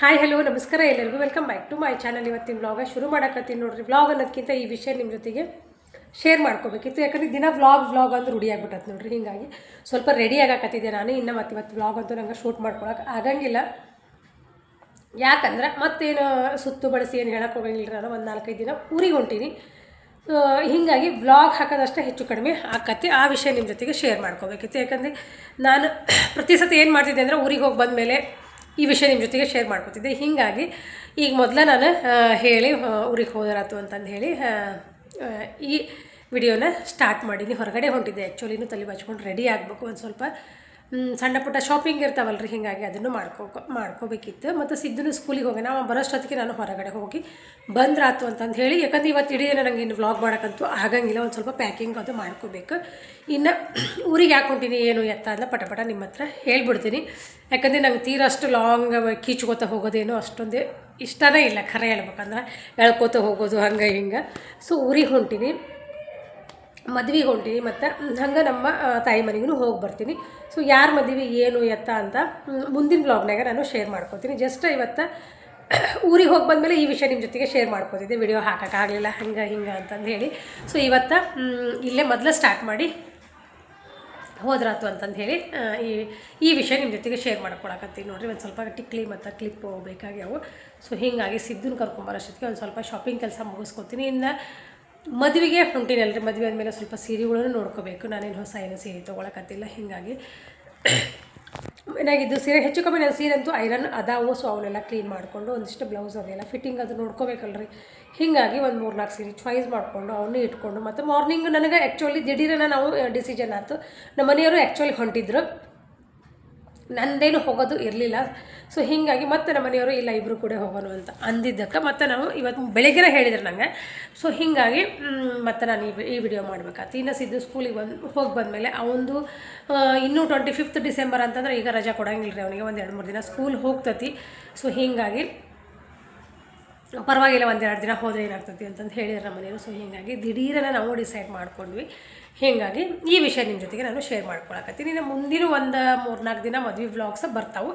Hi, hello, ನಮಸ್ಕಾರ ಎಲ್ಲರಿಗೂ. Welcome back to my channel ಇವತ್ತಿನ ವ್ಲಾಗ ಶುರು ಮಾಡಕತ್ತೀನಿ ನೋಡ್ರಿ. ವ್ಲಾಗ್ ಅನ್ನೋದಕ್ಕಿಂತ ಈ ವಿಷಯ ನಿಮ್ಮ ಜೊತೆಗೆ ಶೇರ್ ಮಾಡ್ಕೋಬೇಕಿತ್ತು. ಯಾಕಂದ್ರೆ ದಿನ ವ್ಲಾಗ್ ವ್ಲಾಗ್ ಅಂದ್ರೆ ರೂಢಿ ಆಗ್ಬಿಟ್ಟತ್ ನೋಡ್ರಿ. ಹೀಗಾಗಿ ಸ್ವಲ್ಪ ರೆಡಿ ಆಗಾಕತ್ತಿದ್ದೆ ನಾನು. ಇನ್ನು ಮತ್ತೆ ಇವತ್ತು ವ್ಲಾಗ್ ಅಂತೂ ನಂಗೆ ಶೂಟ್ ಮಾಡ್ಕೊಳಕ್ಕೆ ಆಗಂಗಿಲ್ಲ. ಯಾಕಂದ್ರೆ ಮತ್ತೇನು ಸುತ್ತು ಬಳಸಿ ಏನು ಹೇಳಕ್ಕೆ ಹೋಗಂಗಿಲ್ಲ ನಾನು? ಒಂದು ನಾಲ್ಕೈದು ದಿನ ಊರಿಗೆ ಹೊಂಟೀನಿ. ಹೀಗಾಗಿ ವ್ಲಾಗ್ ಹಾಕೋದಷ್ಟೇ ಹೆಚ್ಚು ಕಡಿಮೆ ಹಾಕತ್ತಿ ಆ ವಿಷಯ ನಿಮ್ಮ ಜೊತೆಗೆ ಶೇರ್ ಮಾಡ್ಕೋಬೇಕಿತ್ತು. ಯಾಕಂದರೆ ನಾನು ಪ್ರತಿ ಸತಿ ಏನು ಮಾಡ್ತಿದ್ದೆ ಅಂದರೆ ಊರಿಗೆ ಹೋಗಿ ಬಂದಮೇಲೆ ಈ ವಿಷಯ ನಿಮ್ಮ ಜೊತೆಗೆ ಶೇರ್ ಮಾಡ್ಕೊತಿದ್ದೆ. ಹೀಗಾಗಿ ಈಗ ಮೊದಲ ನಾನು ಹೇಳಿ ಊರಿಗೆ ಹೋದರಾತು ಅಂತಂದು ಹೇಳಿ ಈ ವಿಡಿಯೋನ ಸ್ಟಾರ್ಟ್ ಮಾಡೀನಿ. ಹೊರಗಡೆ ಹೊಂಟಿದ್ದೆ. ಆ್ಯಕ್ಚುಲಿನೂ ತಲೆ ಬಚ್ಕೊಂಡು ರೆಡಿ ಆಗಬೇಕು ಒಂದು ಸ್ವಲ್ಪ. ಸಣ್ಣ ಪುಟ್ಟ ಶಾಪಿಂಗ್ ಇರ್ತಾವಲ್ರಿ, ಹೀಗಾಗಿ ಅದನ್ನು ಮಾಡ್ಕೋ, ಮಾಡ್ಕೋಬೇಕಿತ್ತು. ಮತ್ತು ಸಿದ್ಧನೂ ಸ್ಕೂಲಿಗೆ ಹೋಗಿ, ನಾವು ಬರೋಷ್ಟೊತ್ತಿಗೆ ನಾನು ಹೊರಗಡೆ ಹೋಗಿ ಬಂದ್ರಾತು ಅಂತಂದು ಹೇಳಿ, ಯಾಕಂದ್ರೆ ಇವತ್ತು ಇಡೀ ನನಗೆ ಇನ್ನು ವ್ಲಾಗ್ ಮಾಡೋಕ್ಕಂತೂ ಆಗಂಗಿಲ್ಲ, ಒಂದು ಸ್ವಲ್ಪ ಪ್ಯಾಕಿಂಗ್ ಅದು ಮಾಡ್ಕೋಬೇಕು. ಇನ್ನು ಊರಿಗೆ ಯಾಕೆ ಹೊಂಟೀನಿ, ಏನು ಎತ್ತ ಅಂತ ಪಟ ಪಟ ನಿಮ್ಮ ಹತ್ರ ಹೇಳ್ಬಿಡ್ತೀನಿ. ಯಾಕಂದರೆ ನಂಗೆ ತೀರ ಅಷ್ಟು ಲಾಂಗ್ ಕೀಚ್ಕೋತ ಹೋಗೋದೇನು ಅಷ್ಟೊಂದು ಇಷ್ಟನೇ ಇಲ್ಲ, ಖರೆ ಹೇಳ್ಬೇಕಂದ್ರೆ. ಎಳ್ಕೋತ ಹೋಗೋದು, ಹಂಗೆ ಹಿಂಗೆ. ಸೊ ಊರಿಗೆ ಹೊಂಟೀನಿ. ಮದ್ವೆಗೆ ಹೊಂಟೀನಿ ಮತ್ತು ಹಂಗೆ ನಮ್ಮ ತಾಯಿ ಮನೆಗೂ ಹೋಗಿ ಬರ್ತೀನಿ. ಸೊ ಯಾರ ಮದುವೆ ಏನು ಎತ್ತ ಅಂತ ಮುಂದಿನ ಬ್ಲಾಗ್ನಾಗ ನಾನು ಶೇರ್ ಮಾಡ್ಕೊತೀನಿ. ಜಸ್ಟ್ ಇವತ್ತು ಊರಿಗೆ ಹೋಗಿ ಬಂದಮೇಲೆ ಈ ವಿಷಯ ನಿಮ್ಮ ಜೊತೆಗೆ ಶೇರ್ ಮಾಡ್ಕೋತಿದ್ದೆ. ವಿಡಿಯೋ ಹಾಕೋಕ್ಕಾಗಲಿಲ್ಲ ಹಂಗೆ, ಹಿಂಗೆ ಅಂತಂದು ಹೇಳಿ. ಸೊ ಇವತ್ತು ಇಲ್ಲೇ ಮೊದಲು ಸ್ಟಾರ್ಟ್ ಮಾಡಿ ಹೋದ್ರಾತು ಅಂತಂದು ಹೇಳಿ ಈ ಈ ವಿಷಯ ನಿಮ್ಮ ಜೊತೆಗೆ ಶೇರ್ ಮಾಡ್ಕೊಳಕತ್ತೀನಿ. ನೋಡಿರಿ, ಒಂದು ಸ್ವಲ್ಪ ಟಿಕ್ಲಿ ಮತ್ತು ಕ್ಲಿಪ್ ಬೇಕಾಗ್ಯಾವು. ಸೊ ಹೀಗಾಗಿ ಸಿದ್ದನ್ನ ಕರ್ಕೊಂಬರೋಷ್ಟೊತ್ತಿಗೆ ಒಂದು ಸ್ವಲ್ಪ ಶಾಪಿಂಗ್ ಕೆಲಸ ಮುಗಿಸ್ಕೊತೀನಿ. ಇನ್ನು ಮದುವೆಗೆ ಹೊಂಟಿನಲ್ರಿ ಮದುವೆ ಆದಮೇಲೆ ಸ್ವಲ್ಪ ಸೀರೆಗಳನ್ನು ನೋಡ್ಕೋಬೇಕು. ನಾನೇನು ಹೊಸ ಏನು ಸೀರೆ ತೊಗೊಳಕತ್ತಿಲ್ಲ. ಹೀಗಾಗಿ ಏನಾಗಿದ್ದು, ಸೀರೆ ಹೆಚ್ಚು ಕಮ್ಮಿ ನನ್ನ ಸೀರೆ ಅಂತೂ ಐರನ್ ಅದಾವು. ಸೊ ಅವನ್ನೆಲ್ಲ ಕ್ಲೀನ್ ಮಾಡಿಕೊಂಡು ಒಂದಿಷ್ಟು ಬ್ಲೌಸ್ ಅದೆಲ್ಲ ಫಿಟ್ಟಿಂಗ್ ಅದು ನೋಡ್ಕೋಬೇಕಲ್ರಿ. ಹೀಗಾಗಿ ಒಂದು ಮೂರು ನಾಲ್ಕು ಸೀರೆ ಚಾಯ್ಸ್ ಮಾಡಿಕೊಂಡು ಅವನ್ನೇ ಇಟ್ಕೊಂಡು ಮತ್ತು ಮಾರ್ನಿಂಗ್ ನನಗೆ ಆ್ಯಕ್ಚುಲಿ ದಿಢೀರನ ನಾವು ಡಿಸಿಷನ್ ಆಯ್ತು ನಮ್ಮ ಮನೆಯವರು ಆ್ಯಕ್ಚುಲಿ ಹೊಂಟಿದ್ರು. ನಂದೇನು ಹೋಗೋದು ಇರಲಿಲ್ಲ. ಸೊ ಹೀಗಾಗಿ ಮತ್ತೆ ನಮ್ಮ ಮನೆಯವರು, ಇಲ್ಲ ಇಬ್ಬರು ಕೂಡ ಹೋಗೋಣ ಅಂತ ಅಂದಿದ್ದಕ್ಕೆ. ಮತ್ತೆ ನಾವು ಇವತ್ತು ಬೆಳಗ್ಗೆನೇ ಹೇಳಿದ್ರು ನನಗೆ ಸೊ ಹೀಗಾಗಿ ಮತ್ತೆ ನಾನು ಈ ಈ ವಿಡಿಯೋ ಮಾಡ್ಬೇಕಾ ಇನ್ನು ಸಿದ್ದು ಸ್ಕೂಲಿಗೆ ಬಂದು, ಹೋಗಿ ಬಂದಮೇಲೆ ಅವನದು ಇನ್ನೂ ಟ್ವೆಂಟಿ ಫಿಫ್ತ್ ಡಿಸೆಂಬರ್ ಅಂತಂದ್ರೆ ಈಗ ರಜಾ ಕೊಡಂಗಿಲ್ಲ ರೀ ಅವನಿಗೆ. ಒಂದು ಎರಡು ಮೂರು ದಿನ ಸ್ಕೂಲ್ ಹೋಗ್ತತಿ. ಸೊ ಹೀಗಾಗಿ ಪರವಾಗಿಲ್ಲ ಒಂದೆರಡು ದಿನ ಹೋದರೆ ಏನಾಗ್ತತಿ ಅಂತಂದು ಹೇಳಿದ್ರು ನಮ್ಮ ಮನೆಯವರು. ಸೊ ಹೀಗಾಗಿ ದಿಢೀರನ ನಾವು ಡಿಸೈಡ್ ಮಾಡ್ಕೊಂಡ್ವಿ. ಹೀಗಾಗಿ ಈ ವಿಷಯ ನಿಮ್ಮ ಜೊತೆಗೆ ನಾನು ಶೇರ್ ಮಾಡ್ಕೊಳಕತ್ತೀನಿ. ಇನ್ನು ಮುಂದಿನ ಒಂದು ಮೂರ್ನಾಲ್ಕು ದಿನ ಮದುವೆ ವ್ಲಾಗ್ಸ್ ಬರ್ತಾವೆ.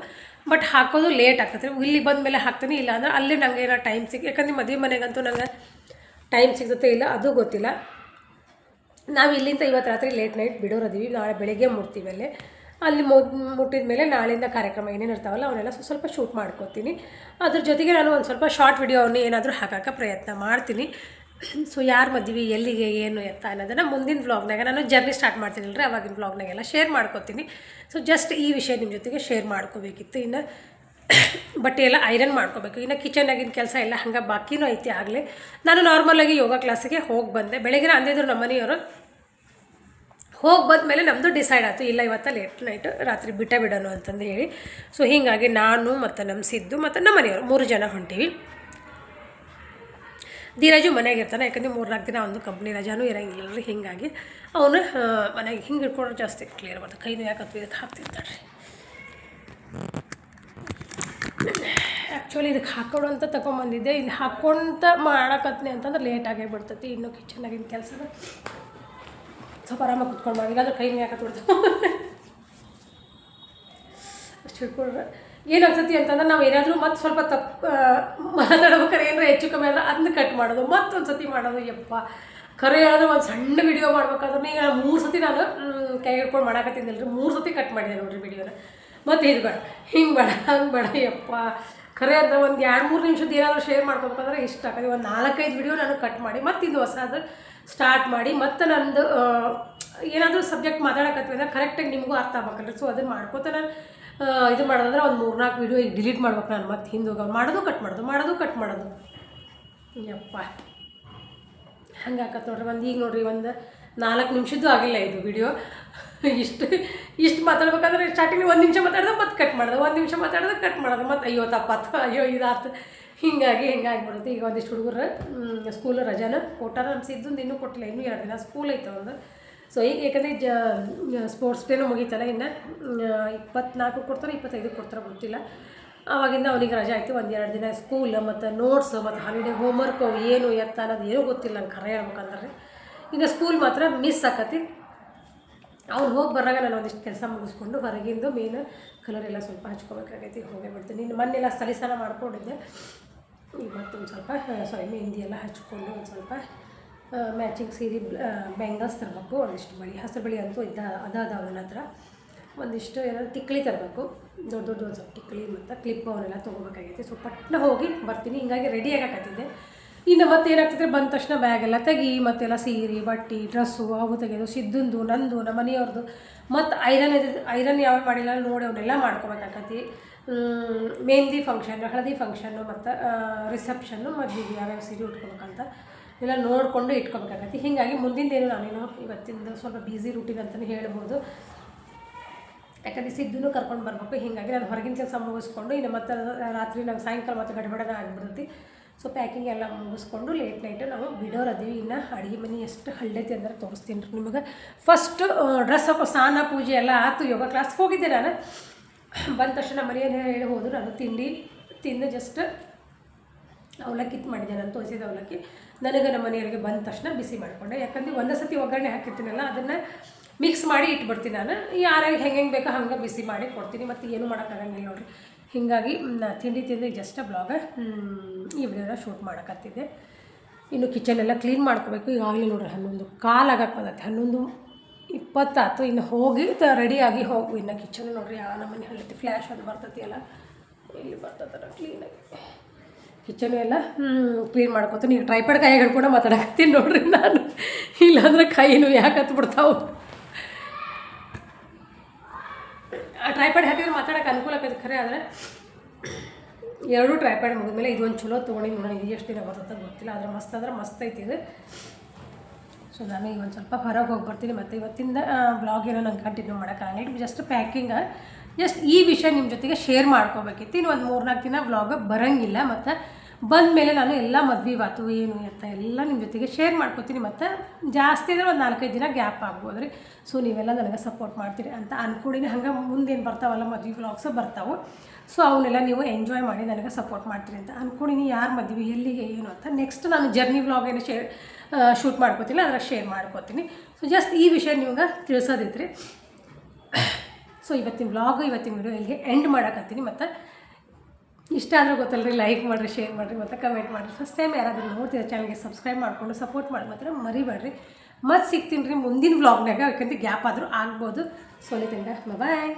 ಬಟ್ ಹಾಕೋದು ಲೇಟ್ ಆಗ್ತದೆ ಇಲ್ಲಿ ಬಂದ ಮೇಲೆ ಹಾಕ್ತೀನಿ. ಇಲ್ಲ ಅಂದ್ರೆ ಅಲ್ಲಿ ನನಗೆ ಏನೋ ಟೈಮ್ ಸಿಗ್ ಯಾಕಂದ್ರೆ ಮದುವೆ ಮನೆಗಂತೂ ನನಗೆ ಟೈಮ್ ಸಿಗುತ್ತೆ ಇಲ್ಲ ಅದು ಗೊತ್ತಿಲ್ಲ. ನಾವು ಇಲ್ಲಿಂದ ಇವತ್ತು ರಾತ್ರಿ ಲೇಟ್ ನೈಟ್ ಬಿಡೋರದೀವಿ ನಾಳೆ ಬೆಳಗ್ಗೆ ಮುಟ್ತೀವಿ ಅಲ್ಲೇ. ಅಲ್ಲಿ ಮುಟ್ಟಿದ ಮೇಲೆ ನಾಳಿಂದ ಕಾರ್ಯಕ್ರಮ ಏನೇನು ಇರ್ತಾವಲ್ಲ ಅವನ್ನೆಲ್ಲ ಸ್ವಲ್ಪ ಸ್ವಲ್ಪ ಶೂಟ್ ಮಾಡ್ಕೋತೀನಿ. ಅದ್ರ ಜೊತೆಗೆ ನಾನು ಒಂದು ಸ್ವಲ್ಪ ಶಾರ್ಟ್ ವಿಡಿಯೋವನ್ನು ಏನಾದರೂ ಹಾಕೋಕ್ಕೆ ಪ್ರಯತ್ನ ಮಾಡ್ತೀನಿ. ಸೊ ಯಾರು ಮದ್ವೆ, ಎಲ್ಲಿಗೆ, ಏನು ಎತ್ತ ಅನ್ನೋದನ್ನು ಮುಂದಿನ ವ್ಲಾಗ್ನಾಗ ನಾನು ಜರ್ನಿ ಸ್ಟಾರ್ಟ್ ಮಾಡ್ತೀನಲ್ರಿ, ಅವಾಗಿನ ವ್ಲಾಗ್ನಾಗೆಲ್ಲ ಶೇರ್ ಮಾಡ್ಕೋತೀನಿ. ಸೊ ಜಸ್ಟ್ ಈ ವಿಷಯ ನಿಮ್ಮ ಜೊತೆಗೆ ಶೇರ್ ಮಾಡ್ಕೋಬೇಕಿತ್ತು. ಇನ್ನು ಬಟ್ಟೆ ಎಲ್ಲ ಐರನ್ ಮಾಡ್ಕೋಬೇಕು. ಇನ್ನು ಕಿಚನ್ನಾಗಿನ ಕೆಲಸ ಎಲ್ಲ ಹಂಗೆ ಬಾಕಿನೂ ಐತಿ, ಆಗಲಿ. ನಾನು ನಾರ್ಮಲಾಗಿ ಯೋಗ ಕ್ಲಾಸಿಗೆ ಹೋಗಿ ಬಂದೆ. ಬೆಳಗ್ಗೆ ಅಂದಿದ್ರು ನಮ್ಮ ಮನೆಯವರು, ಹೋಗಿ ಬಂದಮೇಲೆ ನಮ್ಮದು ಡಿಸೈಡ್ ಆಯಿತು, ಇಲ್ಲ ಇವತ್ತು ಲೇಟ್ ನೈಟ್ ರಾತ್ರಿ ಬಿಟ್ಟ ಬಿಡೋಣ ಅಂತಂದು ಹೇಳಿ. ಸೊ ಹೀಗಾಗಿ ನಾನು ಮತ್ತು ನಮ್ಮ ಸಿದ್ದು ಮತ್ತು ನಮ್ಮ ಮನೆಯವರು ಮೂರು ಜನ ಹೊಂಟೀವಿ. ಧೀರಜು ಮನೆಯಾಗ ಇರ್ತಾನೆ, ಯಾಕಂದರೆ ಮೂರು ನಾಲ್ಕು ದಿನ ಒಂದು ಕಂಪ್ನಿ ರಜಾನೂ ಇರೋಂಗಿಲ್ಲ ರೀ ಹಿಂಗಾಗಿ ಅವನು ಮನೆಗೆ ಹಿಂಗೆ ಇಟ್ಕೊಂಡ್ರೆ ಜಾಸ್ತಿ ಕ್ಲಿಯರ್ ಬರ್ತದೆ ಕೈನು ಯಾಕಂತ ಇದಕ್ಕೆ ಹಾಕ್ತಿರ್ತಾರೆ ಆ್ಯಕ್ಚುಲಿ ಇದಕ್ಕೆ ಹಾಕೋಣ ಅಂತ ತೊಗೊಂಬಂದಿದ್ದೆ ಇಲ್ಲಿ ಹಾಕ್ಕೊಂತ ಮಾಡಕತ್ನಿ ಅಂತಂದ್ರೆ ಲೇಟ್ ಆಗೇ ಬಿಡ್ತೈತಿ, ಇನ್ನೂ ಕಿಚನ್ನಾಗಿನ ಕೆಲಸ ಸ್ವಲ್ಪ ಆರಾಮಾಗಿ ಕುತ್ಕೊಂಡು ಮಾಡಿಲ್ಲ ಅದ್ರ ಕೈ ಯಾಕತ್ ಬಿಡ್ತಾವೆ ಅಷ್ಟು ಏನಾಗ್ತೈತಿ ಅಂತಂದ್ರೆ ನಾವು ಏನಾದರೂ ಮತ್ತೆ ಸ್ವಲ್ಪ ತಪ್ಪು ಮಾತಾಡ್ಬೇಕಾದ್ರೆ ಏನಾರ ಹೆಚ್ಚು ಕಮ್ಮಿ ಅಂದ್ರೆ ಅದನ್ನ ಕಟ್ ಮಾಡೋದು, ಮತ್ತೊಂದು ಸತಿ ಮಾಡೋದು, ಯಪ್ಪ. ಖರೆ ಹೇಳಿದ್ರೆ ಒಂದು ಸಣ್ಣ ವಿಡಿಯೋ ಮಾಡ್ಬೇಕಾದ್ರೆ ಈಗ ಮೂರು ಸತಿ ನಾನು ಕೈ ಹಿಡ್ಕೊಂಡು ಮಾಡಾಕತ್ತಿದ್ದಲ್ರಿ ಮೂರು ಸತಿ ಕಟ್ ಮಾಡಿದೆ ನೋಡಿರಿ ವಿಡಿಯೋನ ಮತ್ತು ಇದು ಬೇಡ, ಹಿಂಗೆ ಬೇಡ, ಹಂಗೆ ಬೇಡ, ಯಪ್ಪ. ಖರೆ ಅಂದ್ರೆ ಒಂದು ಎರಡು ಮೂರು ನಿಮಿಷದ ಏನಾದರೂ ಶೇರ್ ಮಾಡ್ಕೊಬೇಕಂದ್ರೆ ಇಷ್ಟ ಆಗತ್ತೆ ಒಂದು ನಾಲ್ಕೈದು ವಿಡಿಯೋ ನಾನು ಕಟ್ ಮಾಡಿ, ಮತ್ತು ಇದು ಹೊಸದು ಸ್ಟಾರ್ಟ್ ಮಾಡಿ, ಮತ್ತು ನಂದು ಏನಾದರೂ ಸಬ್ಜೆಕ್ಟ್ ಮಾತಾಡಕತ್ತೀವಿ ಅಂದ್ರೆ ಕರೆಕ್ಟಾಗಿ ನಿಮಗೂ ಅರ್ಥ ಆಗ್ಬೇಕಲ್ರಿ. ಸೊ ಅದನ್ನು ಮಾಡ್ಕೋತ ನಾನು ಇದು ಮಾಡೋದಂದ್ರೆ ಒಂದು ಮೂರ್ನಾಲ್ಕು ವೀಡಿಯೋ ಈಗ ಡಿಲೀಟ್ ಮಾಡ್ಬೇಕು ನಾನು, ಮತ್ತೆ ಹಿಂದೋಗ ಮಾಡೋದು ಕಟ್ ಮಾಡೋದು ಮಾಡೋದು ಕಟ್ ಮಾಡೋದು. ಯಪ್ಪ. ಹಂಗೆ ಆಕತ್ ನೋಡ್ರಿ, ಒಂದು ಈಗ ನೋಡ್ರಿ, ಒಂದು ನಾಲ್ಕು ನಿಮಿಷದ್ದು ಆಗಿಲ್ಲ ಇದು ವಿಡಿಯೋ ಇಷ್ಟು ಇಷ್ಟು ಮಾತಾಡ್ಬೇಕಂದ್ರೆ ಸ್ಟಾರ್ಟಿಂಗ್ ಒಂದು ನಿಮಿಷ ಮಾತಾಡ್ದೆ ಮತ್ತೆ ಕಟ್ ಮಾಡೋದು. ಒಂದು ನಿಮಿಷ ಮಾತಾಡಿದ್ರೆ ಕಟ್ ಮಾಡೋದು. ಮತ್ತು ಅಯ್ಯೋ ತಪ್ಪಾತು, ಅಯ್ಯೋ ಇದಾತು. ಹೀಗಾಗಿ ಹಿಂಗಾಗಿಬಿಡುತ್ತೆ ಈಗ ಒಂದಿಷ್ಟು ಹುಡುಗರು ಸ್ಕೂಲ್ ರಜಾನ ಕೊಟ್ಟಾರ ಅನ್ಸಿದ್ದು ಇನ್ನೂ ಕೊಟ್ಟಿಲ್ಲ, ಇನ್ನೂ ಎರಡು ದಿನ ಸ್ಕೂಲ್ ಐತೆ ಒಂದು. ಸೊ ಈಗ ಯಾಕಂದರೆ ಜ ಸ್ಪೋರ್ಟ್ಸ್ ಡೇನೂ ಮುಗೀತಲ್ಲ ಇನ್ನು ಇಪ್ಪತ್ನಾಲ್ಕು ಕೊಡ್ತಾರೆ ಇಪ್ಪತ್ತೈದು ಕೊಡ್ತಾರೆ ಗೊತ್ತಿಲ್ಲ. ಆವಾಗಿಂದ ಅವನಿಗೆ ರಜೆ ಆಯಿತು, ಒಂದು ಎರಡು ದಿನ ಸ್ಕೂಲ್ ಮತ್ತು ನೋಟ್ಸ್ ಮತ್ತು ಹಾಲಿಡೇ ಹೋಮ್ವರ್ಕ್ ಏನು ಎತ್ತ ಅನ್ನೋದು ಏನೂ ಗೊತ್ತಿಲ್ಲ, ನಂಗೆ ಖರೆ ಹೇಳ್ಬೇಕಂದ್ರೆ. ಈಗ ಸ್ಕೂಲ್ ಮಾತ್ರ ಮಿಸ್ ಆಕತಿ. ಅವ್ನು ಹೋಗಿ ಬರಾಗ ನಾನು ಒಂದಿಷ್ಟು ಕೆಲಸ ಮುಗಿಸ್ಕೊಂಡು ಹೊರಗಿಂದು ಮೇನ್ ಕಲರ್ ಎಲ್ಲ ಸ್ವಲ್ಪ ಹಚ್ಕೋಬೇಕಾಗೈತಿ, ಹೋಗೇ ಬಿಡ್ತೀನಿ. ಇನ್ನು ಮೊನ್ನೆಲ್ಲ ಸಲಿಸಾನ ಮಾಡ್ಕೊಂಡಿದ್ದೆ. ಮತ್ತೊಂದು ಸ್ವಲ್ಪ ಸಾರಿ ಮೆಹಂದಿ ಎಲ್ಲ ಹಚ್ಕೊಂಡು ಒಂದು ಸ್ವಲ್ಪ ಮ್ಯಾಚಿಂಗ್ ಸೀರೆ ಬ್ಯಾಂಗಲ್ಸ್ ತರಬೇಕು. ಒಂದಿಷ್ಟು ಬಳಿ ಹಸಿರು ಬಳಿ ಅಂತೂ ಇದ್ದ ಅದ ಅದಾವ ಹತ್ರ. ಒಂದಿಷ್ಟು ಏನಾದ್ರು ತಿಕ್ಕಳಿ ತರಬೇಕು. ದೊಡ್ಡ ದೊಡ್ಡ ಒಂದು ಸ್ವಲ್ಪ ಟಿಕ್ಲಿ ಮತ್ತು ಕ್ಲಿಪ್ ಅವನ್ನೆಲ್ಲ ತೊಗೋಬೇಕಾಗೈತಿ. ಸೊ ಪಟ್ನ ಹೋಗಿ ಬರ್ತೀನಿ. ಹಿಂಗಾಗಿ ರೆಡಿ ಆಗಕತ್ತಿದ್ದೆ. ಇನ್ನು ಮತ್ತೆ ಏನಾಗ್ತಿದ್ರೆ ಬಂದ ತಕ್ಷಣ ಬ್ಯಾಗ್ ಎಲ್ಲ ತೆಗಿ, ಮತ್ತೆಲ್ಲ ಸೀರೆ, ಬಟ್ಟೆ ಡ್ರೆಸ್ಸು ಅವು ತೆಗೆದು, ಸಿದ್ದಂದು, ನಂದು ನಮ್ಮ ಮನೆಯವ್ರದ್ದು ಮತ್ತು ಐರನ್ ಐರನ್ ಯಾವ ಮಾಡಿಲ್ಲ, ನೋಡಿ ಅವನ್ನೆಲ್ಲ ಮಾಡ್ಕೋಬೇಕಾಗತಿ ಮೆಹಂದಿ ಫಂಕ್ಷನ್ ಹಳದಿ ಫಂಕ್ಷನ್ನು ಮತ್ತು ರಿಸೆಪ್ಷನ್ನು ಮದುವೆಗೆ ಯಾವ್ಯಾವ ಸೀರೆ ಉಟ್ಕೊಬೇಕಂತ ಎಲ್ಲ ನೋಡಿಕೊಂಡು ಇಟ್ಕೊಬೇಕಾಗತ್ತೆ. ಹೀಗಾಗಿ ಮುಂದಿಂದೇನು ನಾನೇನು ಇವತ್ತಿಂದ ಸ್ವಲ್ಪ ಬ್ಯುಸಿ ರೂಟೀನ್ ಅಂತಲೇ ಹೇಳ್ಬೋದು. ಯಾಕಂದರೆ ಸಿದ್ದನ್ನು ಕರ್ಕೊಂಡು ಬರಬೇಕು. ಹೀಗಾಗಿ ನಾನು ಹೊರಗಿನ ಕೆಲಸ ಮುಗಿಸ್ಕೊಂಡು, ಇನ್ನು ಮತ್ತೆ ರಾತ್ರಿ ನಾವು ಸಾಯಂಕಾಲ ಮತ್ತು ಗಡಬಡನ ಆಗಿಬಿಡುತ್ತೆ. ಸೊ ಪ್ಯಾಕಿಂಗ್ ಎಲ್ಲ ಮುಗಿಸ್ಕೊಂಡು ಲೇಟ್ ನೈಟು ನಾವು ಬಿಡೋರು ಅದೀವಿ ಇನ್ನು ಅಡುಗೆ ಮನೆ ಎಷ್ಟು ಹಳ್ಳೈತಿ ಅಂದ್ರೆ ತೋರಿಸ್ತೀನಿ ರೀ ನಿಮಗೆ. ಫಸ್ಟು ಡ್ರೆಸ್ ಸ್ನಾನ, ಪೂಜೆ ಎಲ್ಲ ಆಯ್ತು. ಯೋಗ ಕ್ಲಾಸ್ಗೆ ಹೋಗಿದ್ದೆ ನಾನು. ಬಂದ ತಕ್ಷಣ ಮನೆಯಲ್ಲಿ ಹೇಳಿ ಹೋದರು. ನಾನು ತಿಂಡಿ ತಿಂದು ಜಸ್ಟ್ ಅವಲಕ್ಕಿ ಮಾಡಿದ್ದೆ ನಾನು ತೋರಿಸಿದ ಅವಲಕ್ಕಿ. ನನಗೆ ನಮ್ಮ ಮನೆಯವರಿಗೆ ಬಂದ ತಕ್ಷಣ ಬಿಸಿ ಮಾಡಿಕೊಂಡೆ. ಯಾಕಂದ್ರೆ ಒಂದೇ ಸತಿ ಒಗ್ಗರಣೆ ಹಾಕಿರ್ತೀನಲ್ಲ, ಅದನ್ನು ಮಿಕ್ಸ್ ಮಾಡಿ ಇಟ್ಬಿಡ್ತೀನಿ ನಾನು. ಯಾರ್ಯಾರಿಗೆ ಹೆಂಗೆ ಹೆಂಗೆ ಬೇಕೋ ಹಂಗೆ ಬಿಸಿ ಮಾಡಿ ಕೊಡ್ತೀನಿ. ಮತ್ತು ಏನು ಮಾಡೋಕ್ಕಾಗಂಗಿಲ್ಲ ನೋಡಿರಿ. ಹೀಗಾಗಿ ನಾ ತಿಂಡಿ ತಿಂದು ಜಸ್ಟ್ ಬ್ಲಾಗ ಈ ವಿಡಿಯೋನ ಶೂಟ್ ಮಾಡೋಕತ್ತಿದ್ದೆ. ಇನ್ನು ಕಿಚನ್ ಎಲ್ಲ ಕ್ಲೀನ್ ಮಾಡ್ಕೋಬೇಕು. ಈಗಾಗಲೇ ನೋಡಿರಿ ಹನ್ನೊಂದು ಕಾಲಾಗಕ್ಕೆ ಬಂದತ್ತೆ ಹನ್ನೊಂದು ಇಪ್ಪತ್ತಾತು ಇನ್ನು ಹೋಗಿ ರೆಡಿಯಾಗಿ ಹೋಗು. ಇನ್ನು ಕಿಚನ್ ನೋಡ್ರಿ, ಆ ನಮ್ಮನೆ ಹಳ್ಳೈತಿ ಫ್ಲ್ಯಾಶ್ ಅದು ಬರ್ತೈತಿ ಅಲ್ಲ ಇಲ್ಲಿ ಬರ್ತದಲ್ಲ ಕ್ಲೀನಾಗಿ ಕಿಚನ್ ಎಲ್ಲ ಕ್ಲೀನ್ ಮಾಡ್ಕೊತೀನಿ. ಈಗ ಟ್ರೈಪಡ್ ಕೈಗಳು ಕೂಡ ಮಾತಾಡಕತ್ತೀನಿ ನೋಡ್ರಿ ನಾನು. ಇಲ್ಲಾಂದ್ರೆ ಕೈನು ಯಾಕೆ ಹತ್ಬಿಡ್ತಾವೆ ಆ ಟ್ರೈಪಾಡ್ ಹಾಕಿದ್ರೆ ಮಾತಾಡೋಕೆ ಅನುಕೂಲ ಆಕೈತೆ ಖರೆ, ಆದರೆ ಎರಡೂ ಟ್ರೈಪಾಡ್ ಮುಗಿದ್ಮೇಲೆ ಇದೊಂದು ಚಲೋ ತೊಗೊಂಡು ನೋಡೋಣ ಇದು ಎಷ್ಟು ದಿನ ಬರ್ತದೆ ಗೊತ್ತಿಲ್ಲ, ಆದರೆ ಮಸ್ತ್ ಅಂದ್ರೆ ಮಸ್ತ್ ಐತಿ ಇದು. ಸೊ ನಾನು ಈಗ ಒಂದು ಸ್ವಲ್ಪ ಹೊರಗೆ ಹೋಗಿ ಬರ್ತೀನಿ. ಮತ್ತು ಇವತ್ತಿಂದ ಬ್ಲಾಗ್ ಏನೋ ನಂಗೆ ಕಂಟಿನ್ಯೂ ಮಾಡೋಕ್ಕಾಗಲ್ಲ ಜಸ್ಟ್ ಪ್ಯಾಕಿಂಗ ಜಸ್ಟ್ ಈ ವಿಷಯ ನಿಮ್ಮ ಜೊತೆಗೆ ಶೇರ್ ಮಾಡ್ಕೋಬೇಕಿತ್ತು. ಇನ್ನು ಒಂದು ಮೂರ್ನಾಲ್ಕು ದಿನ ವ್ಲಾಗ್ ಬರೋಂಗಿಲ್ಲ. ಮತ್ತು ಬಂದ ಮೇಲೆ ನಾನು ಎಲ್ಲ ಮದ್ವೆ ಬಾತು, ಏನು ಎತ್ತ ಎಲ್ಲ ನಿಮ್ಮ ಜೊತೆಗೆ ಶೇರ್ ಮಾಡ್ಕೋತೀನಿ. ಮತ್ತು ಜಾಸ್ತಿ ಅಂದರೆ ಒಂದು ನಾಲ್ಕೈದು ದಿನ ಗ್ಯಾಪ್ ಆಗ್ಬೋದು ರೀ ಸೊ ನೀವೆಲ್ಲ ನನಗೆ ಸಪೋರ್ಟ್ ಮಾಡ್ತೀರಿ ಅಂತ ಅನ್ಕೊಂಡಿನಿ. ಹಂಗೆ ಮುಂದೇನು ಬರ್ತಾವಲ್ಲ, ಮದ್ವೆ ಬ್ಲಾಗ್ಸು ಬರ್ತಾವೆ. ಸೊ ಅವನ್ನೆಲ್ಲ ನೀವು ಎಂಜಾಯ್ ಮಾಡಿ ನನಗೆ ಸಪೋರ್ಟ್ ಮಾಡ್ತೀರಿ ಅಂತ ಅಂದ್ಕೊಂಡಿನಿ ಯಾರು ಮದ್ವೆ, ಎಲ್ಲಿಗೆ, ಏನು ಅಂತ ನೆಕ್ಸ್ಟ್ ನಾನು ಜರ್ನಿ ವ್ಲಾಗ್ ಏನು ಶೇರ್ ಶೂಟ್ ಮಾಡ್ಕೋತೀನಿ ಅದ್ರಾಗ ಶೇರ್ ಮಾಡ್ಕೋತೀನಿ. ಸೊ ಜಸ್ಟ್ ಈ ವಿಷಯ ನಿಮ್ಗೆ ತಿಳಿಸೋದಿತ್ರಿ. ಸೊ ಇವತ್ತಿನ ವ್ಲಾಗ್ ಇವತ್ತಿನ ವಿಡಿಯೋ ಇಲ್ಲಿಗೆ ಎಂಡ್ ಮಾಡಕತ್ತೀನಿ. ಮತ್ತು ಇಷ್ಟ ಆದರೆ ಗೊತ್ತಲ್ರಿ ಲೈಕ್ ಮಾಡಿರಿ ಶೇರ್ ಮಾಡಿರಿ, ಮತ್ತು ಕಮೆಂಟ್ ಮಾಡಿರಿ. ಫಸ್ಟ್ ಟೈಮ್ ಯಾರಾದರೂ ನೋಡ್ತೀರಾ ಚಾನಲ್ಗೆ ಸಬ್ಸ್ಕ್ರೈಬ್ ಮಾಡಿಕೊಂಡು ಸಪೋರ್ಟ್ ಮಾಡಿ ಮಾತ್ರ ಮರಿಬೇಡ್ರಿ. ಮತ್ತೆ ಸಿಗ್ತೀನಿ ರೀ ಮುಂದಿನ ವ್ಲಾಗ್ನಾಗ ಯಾಕಂದ್ರೆ ಗ್ಯಾಪ್ ಆದರೂ ಆಗ್ಬೋದು. ಸೋಲಿತಂಗ ಬಾಯ್